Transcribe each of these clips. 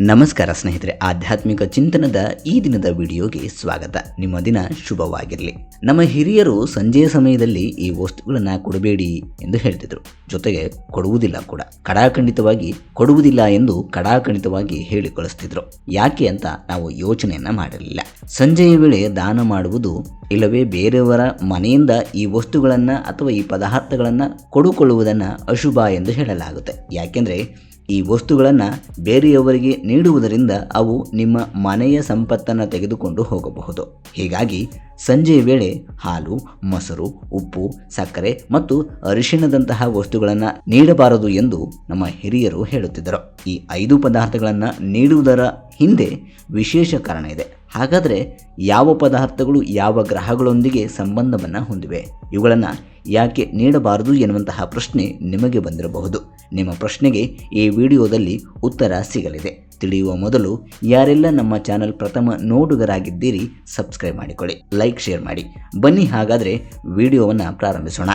ನಮಸ್ಕಾರ ಸ್ನೇಹಿತರೆ, ಆಧ್ಯಾತ್ಮಿಕ ಚಿಂತನದ ಈ ದಿನದ ವಿಡಿಯೋಗೆ ಸ್ವಾಗತ. ನಿಮ್ಮ ದಿನ ಶುಭವಾಗಿರಲಿ. ನಮ್ಮ ಹಿರಿಯರು ಸಂಜೆಯ ಸಮಯದಲ್ಲಿ ಈ ವಸ್ತುಗಳನ್ನು ಕೊಡಬೇಡಿ ಎಂದು ಹೇಳ್ತಿದ್ರು. ಜೊತೆಗೆ ಕೊಡುವುದಿಲ್ಲ ಕೂಡ. ಕಡಾಖಂಡಿತವಾಗಿ ಕೊಡುವುದಿಲ್ಲ ಎಂದು ಕಡಾಖಂಡಿತವಾಗಿ ಹೇಳಿ ಕಳಿಸ್ತಿದ್ರು ಯಾಕೆ ಅಂತ ನಾವು ಯೋಚನೆಯನ್ನ ಮಾಡಿರಲಿಲ್ಲ. ಸಂಜೆಯ ವೇಳೆ ದಾನ ಮಾಡುವುದು ಇಲ್ಲವೇ ಬೇರೆಯವರ ಮನೆಯಿಂದ ಈ ವಸ್ತುಗಳನ್ನು ಅಥವಾ ಈ ಪದಾರ್ಥಗಳನ್ನು ಕೊಡುಕೊಳ್ಳುವುದನ್ನ ಅಶುಭ ಎಂದು ಹೇಳಲಾಗುತ್ತೆ. ಯಾಕೆಂದ್ರೆ ಈ ವಸ್ತುಗಳನ್ನು ಬೇರೆಯವರಿಗೆ ನೀಡುವುದರಿಂದ ಅವು ನಿಮ್ಮ ಮನೆಯ ಸಂಪತ್ತನ್ನು ತೆಗೆದುಕೊಂಡು ಹೋಗಬಹುದು. ಹೀಗಾಗಿ ಸಂಜೆಯ ವೇಳೆ ಹಾಲು, ಮೊಸರು, ಉಪ್ಪು, ಸಕ್ಕರೆ ಮತ್ತು ಅರಿಶಿಣದಂತಹ ವಸ್ತುಗಳನ್ನು ನೀಡಬಾರದು ಎಂದು ನಮ್ಮ ಹಿರಿಯರು ಹೇಳುತ್ತಿದ್ದರು. ಈ ಐದು ಪದಾರ್ಥಗಳನ್ನು ನೀಡುವುದರ ಹಿಂದೆ ವಿಶೇಷ ಕಾರಣ ಇದೆ. ಹಾಗಾದರೆ ಯಾವ ಪದಾರ್ಥಗಳು ಯಾವ ಗ್ರಹಗಳೊಂದಿಗೆ ಸಂಬಂಧವನ್ನು ಹೊಂದಿವೆ? ಇವುಗಳನ್ನು ಯಾಕೆ ನೀಡಬಾರದು ಎನ್ನುವಂತಹ ಪ್ರಶ್ನೆ ನಿಮಗೆ ಬಂದಿರಬಹುದು. ನಿಮ್ಮ ಪ್ರಶ್ನೆಗೆ ಈ ವಿಡಿಯೋದಲ್ಲಿ ಉತ್ತರ ಸಿಗಲಿದೆ. ತಿಳಿಯುವ ಮೊದಲು ಯಾರೆಲ್ಲ ನಮ್ಮ ಚಾನಲ್ ಪ್ರಥಮ ನೋಡುಗರಾಗಿದ್ದೀರಿ, ಸಬ್ಸ್ಕ್ರೈಬ್ ಮಾಡಿಕೊಳ್ಳಿ, ಲೈಕ್, ಶೇರ್ ಮಾಡಿ. ಬನ್ನಿ ಹಾಗಾದರೆ ವಿಡಿಯೋವನ್ನು ಪ್ರಾರಂಭಿಸೋಣ.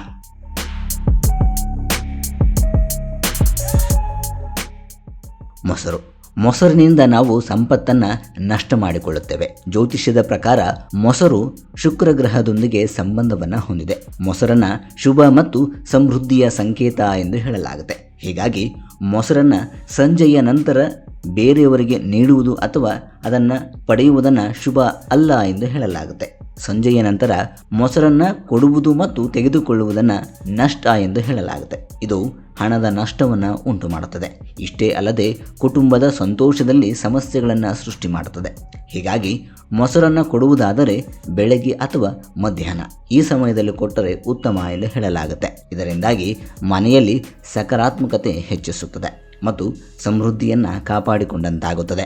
ಮೊಸರು. ಮೊಸರಿನಿಂದ ನಾವು ಸಂಪತ್ತನ್ನು ನಷ್ಟ ಮಾಡಿಕೊಳ್ಳುತ್ತೇವೆ. ಜ್ಯೋತಿಷ್ಯದ ಪ್ರಕಾರ ಮೊಸರು ಶುಕ್ರ ಗ್ರಹದೊಂದಿಗೆ ಸಂಬಂಧವನ್ನು ಹೊಂದಿದೆ. ಮೊಸರನ್ನ ಶುಭ ಮತ್ತು ಸಮೃದ್ಧಿಯ ಸಂಕೇತ ಎಂದು ಹೇಳಲಾಗುತ್ತೆ. ಹೀಗಾಗಿ ಮೊಸರನ್ನು ಸಂಜೆಯ ನಂತರ ಬೇರೆಯವರಿಗೆ ನೀಡುವುದು ಅಥವಾ ಅದನ್ನು ಪಡೆಯುವುದನ್ನು ಶುಭ ಅಲ್ಲ ಎಂದು ಹೇಳಲಾಗುತ್ತೆ. ಸಂಜೆಯ ನಂತರ ಮೊಸರನ್ನು ಕೊಡುವುದು ಮತ್ತು ತೆಗೆದುಕೊಳ್ಳುವುದನ್ನು ನಷ್ಟ ಎಂದು ಹೇಳಲಾಗುತ್ತೆ. ಇದು ಹಣದ ನಷ್ಟವನ್ನು ಉಂಟು ಮಾಡುತ್ತದೆ ಇಷ್ಟೇ ಅಲ್ಲದೆ ಕುಟುಂಬದ ಸಂತೋಷದಲ್ಲಿ ಸಮಸ್ಯೆಗಳನ್ನು ಸೃಷ್ಟಿ ಮಾಡುತ್ತದೆ. ಹೀಗಾಗಿ ಮೊಸರನ್ನು ಕೊಡುವುದಾದರೆ ಬೆಳಗ್ಗೆ ಅಥವಾ ಮಧ್ಯಾಹ್ನ. ಈ ಸಮಯದಲ್ಲಿ ಕೊಟ್ಟರೆ ಉತ್ತಮ ಎಂದು ಹೇಳಲಾಗುತ್ತೆ. ಇದರಿಂದಾಗಿ ಮನೆಯಲ್ಲಿ ಸಕಾರಾತ್ಮಕತೆ ಹೆಚ್ಚಿಸುತ್ತದೆ ಮತ್ತು ಸಮೃದ್ಧಿಯನ್ನು ಕಾಪಾಡಿಕೊಂಡಂತಾಗುತ್ತದೆ.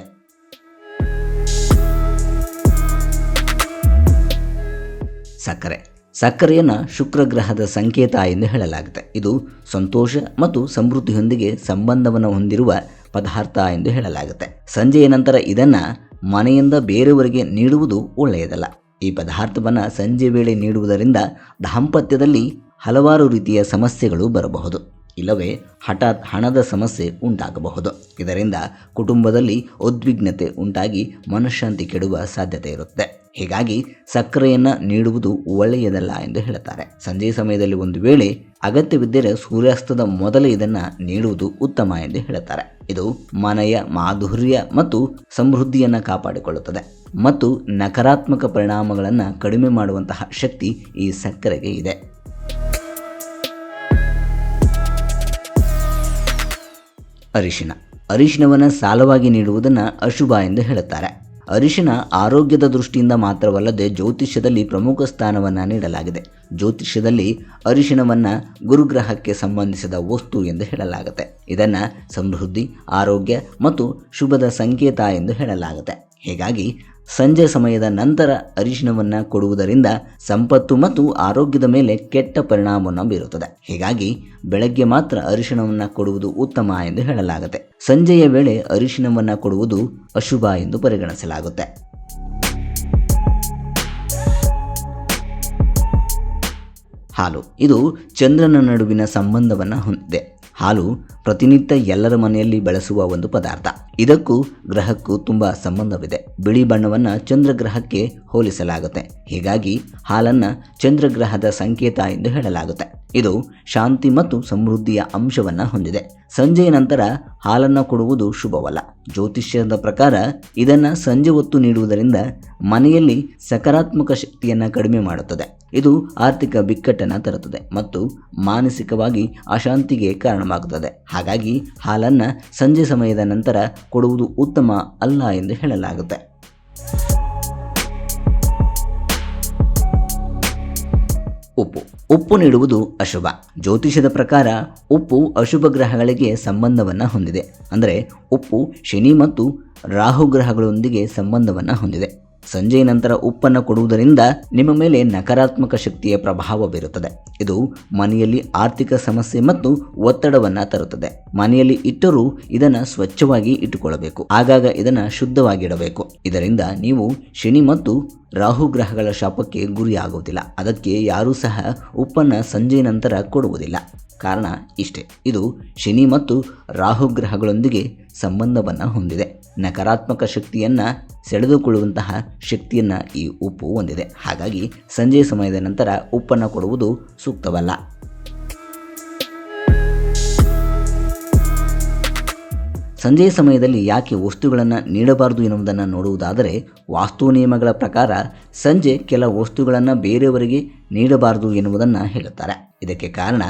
ಸಕ್ಕರೆ. ಸಕ್ಕರೆಯನ್ನು ಶುಕ್ರ ಗ್ರಹದ ಸಂಕೇತ ಎಂದು ಹೇಳಲಾಗುತ್ತೆ. ಇದು ಸಂತೋಷ ಮತ್ತು ಸಮೃದ್ಧಿಯೊಂದಿಗೆ ಸಂಬಂಧವನ್ನು ಹೊಂದಿರುವ ಪದಾರ್ಥ ಎಂದು ಹೇಳಲಾಗುತ್ತೆ. ಸಂಜೆಯ ನಂತರ ಇದನ್ನು ಮನೆಯಿಂದ ಬೇರೆಯವರಿಗೆ ನೀಡುವುದು ಒಳ್ಳೆಯದಲ್ಲ. ಈ ಪದಾರ್ಥವನ್ನು ಸಂಜೆ ವೇಳೆ ನೀಡುವುದರಿಂದ ದಾಂಪತ್ಯದಲ್ಲಿ ಹಲವಾರು ರೀತಿಯ ಸಮಸ್ಯೆಗಳು ಬರಬಹುದು. ಇಲ್ಲವೇ ಹಠಾತ್ ಹಣದ ಸಮಸ್ಯೆ ಉಂಟಾಗಬಹುದು. ಇದರಿಂದ ಕುಟುಂಬದಲ್ಲಿ ಉದ್ವಿಗ್ನತೆ ಉಂಟಾಗಿ ಮನಃಶಾಂತಿ ಕೆಡುವ ಸಾಧ್ಯತೆ ಇರುತ್ತೆ. ಹೀಗಾಗಿ ಸಕ್ಕರೆಯನ್ನು ನೀಡುವುದು ಒಳ್ಳೆಯದಲ್ಲ ಎಂದು ಹೇಳುತ್ತಾರೆ. ಸಂಜೆ ಸಮಯದಲ್ಲಿ ಒಂದು ವೇಳೆ ಅಗತ್ಯವಿದ್ದರೆ ಸೂರ್ಯಾಸ್ತದ ಮೊದಲೇ ಇದನ್ನು ನೀಡುವುದು ಉತ್ತಮ ಎಂದು ಹೇಳುತ್ತಾರೆ. ಇದು ಮನೆಯ ಮಾಧುರ್ಯ ಮತ್ತು ಸಮೃದ್ಧಿಯನ್ನು ಕಾಪಾಡಿಕೊಳ್ಳುತ್ತದೆ. ಮತ್ತು ನಕಾರಾತ್ಮಕ ಪರಿಣಾಮಗಳನ್ನು ಕಡಿಮೆ ಮಾಡುವಂತಹ ಶಕ್ತಿ ಈ ಸಕ್ಕರೆಗೆ ಇದೆ. ಅರಿಶಿನ. ಅರಿಶಿನವನ್ನು ಸಾಲವಾಗಿ ನೀಡುವುದನ್ನು ಅಶುಭ ಎಂದು ಹೇಳುತ್ತಾರೆ. ಅರಿಶಿನ ಆರೋಗ್ಯದ ದೃಷ್ಟಿಯಿಂದ ಮಾತ್ರವಲ್ಲದೆ ಜ್ಯೋತಿಷ್ಯದಲ್ಲಿ ಪ್ರಮುಖ ಸ್ಥಾನವನ್ನು ನೀಡಲಾಗಿದೆ. ಜ್ಯೋತಿಷ್ಯದಲ್ಲಿ ಅರಿಶಿನವನ್ನು ಗುರುಗ್ರಹಕ್ಕೆ ಸಂಬಂಧಿಸಿದ ವಸ್ತು ಎಂದು ಹೇಳಲಾಗುತ್ತೆ. ಇದನ್ನು ಸಮೃದ್ಧಿ, ಆರೋಗ್ಯ ಮತ್ತು ಶುಭದ ಸಂಕೇತ ಎಂದು ಹೇಳಲಾಗುತ್ತೆ. ಹೀಗಾಗಿ ಸಂಜೆ ಸಮಯದ ನಂತರ ಅರಿಶಿನವನ್ನ ಕೊಡುವುದರಿಂದ ಸಂಪತ್ತು ಮತ್ತು ಆರೋಗ್ಯದ ಮೇಲೆ ಕೆಟ್ಟ ಪರಿಣಾಮವನ್ನು ಬೀರುತ್ತದೆ. ಹೀಗಾಗಿ ಬೆಳಗ್ಗೆ ಮಾತ್ರ ಅರಿಶಿಣವನ್ನು ಕೊಡುವುದು ಉತ್ತಮ ಎಂದು ಹೇಳಲಾಗುತ್ತೆ. ಸಂಜೆಯ ವೇಳೆ ಅರಿಶಿಣವನ್ನು ಕೊಡುವುದು ಅಶುಭ ಎಂದು ಪರಿಗಣಿಸಲಾಗುತ್ತೆ. ಹಾಲು. ಇದು ಚಂದ್ರನ ನಡುವಿನ ಸಂಬಂಧವನ್ನು ಹೊಂದಿದೆ. ಹಾಲು ಪ್ರತಿನಿತ್ಯ ಎಲ್ಲರ ಮನೆಯಲ್ಲಿ ಬಳಸುವ ಒಂದು ಪದಾರ್ಥ. ಇದಕ್ಕೂ ಗ್ರಹಕ್ಕೂ ತುಂಬ ಸಂಬಂಧವಿದೆ. ಬಿಳಿ ಬಣ್ಣವನ್ನು ಚಂದ್ರಗ್ರಹಕ್ಕೆ ಹೋಲಿಸಲಾಗುತ್ತೆ. ಹೀಗಾಗಿ ಹಾಲನ್ನು ಚಂದ್ರಗ್ರಹದ ಸಂಕೇತ ಎಂದು ಹೇಳಲಾಗುತ್ತೆ. ಇದು ಶಾಂತಿ ಮತ್ತು ಸಮೃದ್ಧಿಯ ಅಂಶವನ್ನು ಹೊಂದಿದೆ. ಸಂಜೆಯ ನಂತರ ಹಾಲನ್ನು ಕೊಡುವುದು ಶುಭವಲ್ಲ. ಜ್ಯೋತಿಷ್ಯದ ಪ್ರಕಾರ ಇದನ್ನು ಸಂಜೆ ಹೊತ್ತು ನೀಡುವುದರಿಂದ ಮನೆಯಲ್ಲಿ ಸಕಾರಾತ್ಮಕ ಶಕ್ತಿಯನ್ನು ಕಡಿಮೆ ಮಾಡುತ್ತದೆ. ಇದು ಆರ್ಥಿಕ ಬಿಕ್ಕಟ್ಟನ್ನು ತರುತ್ತದೆ ಮತ್ತು ಮಾನಸಿಕವಾಗಿ ಅಶಾಂತಿಗೆ ಕಾರಣವಾಗುತ್ತದೆ. ಹಾಗಾಗಿ ಹಾಲನ್ನು ಸಂಜೆ ಸಮಯದ ನಂತರ ಕೊಡುವುದು ಉತ್ತಮ ಅಲ್ಲ ಎಂದು ಹೇಳಲಾಗುತ್ತೆ. ಉಪ್ಪು. ಉಪ್ಪು ನೀಡುವುದು ಅಶುಭ. ಜ್ಯೋತಿಷದ ಪ್ರಕಾರ ಉಪ್ಪು ಅಶುಭ ಗ್ರಹಗಳಿಗೆ ಸಂಬಂಧವನ್ನು ಹೊಂದಿದೆ. ಅಂದರೆ ಉಪ್ಪು ಶನಿ ಮತ್ತು ರಾಹು ಗ್ರಹಗಳೊಂದಿಗೆ ಸಂಬಂಧವನ್ನು ಹೊಂದಿದೆ. ಸಂಜೆಯ ನಂತರ ಉಪ್ಪನ್ನು ಕೊಡುವುದರಿಂದ ನಿಮ್ಮ ಮೇಲೆ ನಕಾರಾತ್ಮಕ ಶಕ್ತಿಯ ಪ್ರಭಾವ ಬೀರುತ್ತದೆ. ಇದು ಮನೆಯಲ್ಲಿ ಆರ್ಥಿಕ ಸಮಸ್ಯೆ ಮತ್ತು ಒತ್ತಡವನ್ನು ತರುತ್ತದೆ. ಮನೆಯಲ್ಲಿ ಇಟ್ಟರೂ ಇದನ್ನು ಸ್ವಚ್ಛವಾಗಿ ಇಟ್ಟುಕೊಳ್ಳಬೇಕು. ಆಗಾಗ ಇದನ್ನು ಶುದ್ಧವಾಗಿಡಬೇಕು. ಇದರಿಂದ ನೀವು ಶನಿ ಮತ್ತು ರಾಹು ಗ್ರಹಗಳ ಶಾಪಕ್ಕೆ ಗುರಿಯಾಗುವುದಿಲ್ಲ. ಅದಕ್ಕೆ ಯಾರೂ ಸಹ ಉಪ್ಪನ್ನು ಸಂಜೆ ನಂತರ ಕೊಡುವುದಿಲ್ಲ. ಕಾರಣ ಇಷ್ಟೇ. ಇದು ಶನಿ ಮತ್ತು ರಾಹುಗ್ರಹಗಳೊಂದಿಗೆ ಸಂಬಂಧವನ್ನು ಹೊಂದಿದೆ. ನಕಾರಾತ್ಮಕ ಶಕ್ತಿಯನ್ನು ಸೆಳೆದುಕೊಳ್ಳುವಂತಹ ಶಕ್ತಿಯನ್ನು ಈ ಉಪ್ಪು ಹೊಂದಿದೆ. ಹಾಗಾಗಿ ಸಂಜೆ ಸಮಯದ ನಂತರ ಉಪ್ಪನ್ನು ಕೊಡುವುದು ಸೂಕ್ತವಲ್ಲ. ಸಂಜೆಯ ಸಮಯದಲ್ಲಿ ಯಾಕೆ ವಸ್ತುಗಳನ್ನು ನೀಡಬಾರದು ಎನ್ನುವುದನ್ನು ನೋಡುವುದಾದರೆ, ವಾಸ್ತು ನಿಯಮಗಳ ಪ್ರಕಾರ ಸಂಜೆ ಕೆಲ ವಸ್ತುಗಳನ್ನು ಬೇರೆಯವರಿಗೆ ನೀಡಬಾರದು ಎನ್ನುವುದನ್ನು ಹೇಳುತ್ತಾರೆ. ಇದಕ್ಕೆ ಕಾರಣ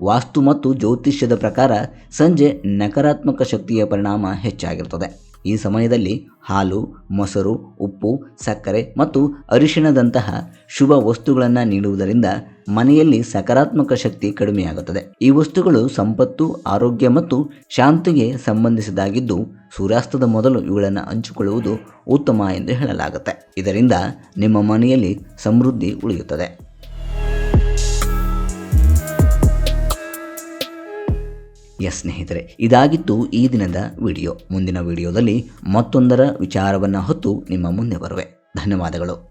ವಾಸ್ತು ಮತ್ತು ಜ್ಯೋತಿಷ್ಯದ ಪ್ರಕಾರ ಸಂಜೆ ನಕಾರಾತ್ಮಕ ಶಕ್ತಿಯ ಪರಿಣಾಮ ಹೆಚ್ಚಾಗಿರುತ್ತದೆ. ಈ ಸಮಯದಲ್ಲಿ ಹಾಲು, ಮೊಸರು, ಉಪ್ಪು, ಸಕ್ಕರೆ ಮತ್ತು ಅರಿಶಿಣದಂತಹ ಶುಭ ವಸ್ತುಗಳನ್ನು ನೀಡುವುದರಿಂದ ಮನೆಯಲ್ಲಿ ಸಕಾರಾತ್ಮಕ ಶಕ್ತಿ ಕಡಿಮೆಯಾಗುತ್ತದೆ. ಈ ವಸ್ತುಗಳು ಸಂಪತ್ತು, ಆರೋಗ್ಯ ಮತ್ತು ಶಾಂತಿಗೆ ಸಂಬಂಧಿಸಿದಾಗಿದ್ದು ಸೂರ್ಯಾಸ್ತದ ಮೊದಲು ಇವುಗಳನ್ನು ಹಂಚಿಕೊಳ್ಳುವುದು ಉತ್ತಮ ಎಂದು ಹೇಳಲಾಗುತ್ತೆ. ಇದರಿಂದ ನಿಮ್ಮ ಮನೆಯಲ್ಲಿ ಸಮೃದ್ಧಿ ಉಳಿಯುತ್ತದೆ. ಎಸ್ ಸ್ನೇಹಿತರೆ, ಇದಾಗಿತ್ತು ಈ ದಿನದ ವಿಡಿಯೋ. ಮುಂದಿನ ವಿಡಿಯೋದಲ್ಲಿ ಮತ್ತೊಂದರ ವಿಚಾರವನ್ನು ಹೊತ್ತು ನಿಮ್ಮ ಮುಂದೆ ಬರುವೆ. ಧನ್ಯವಾದಗಳು.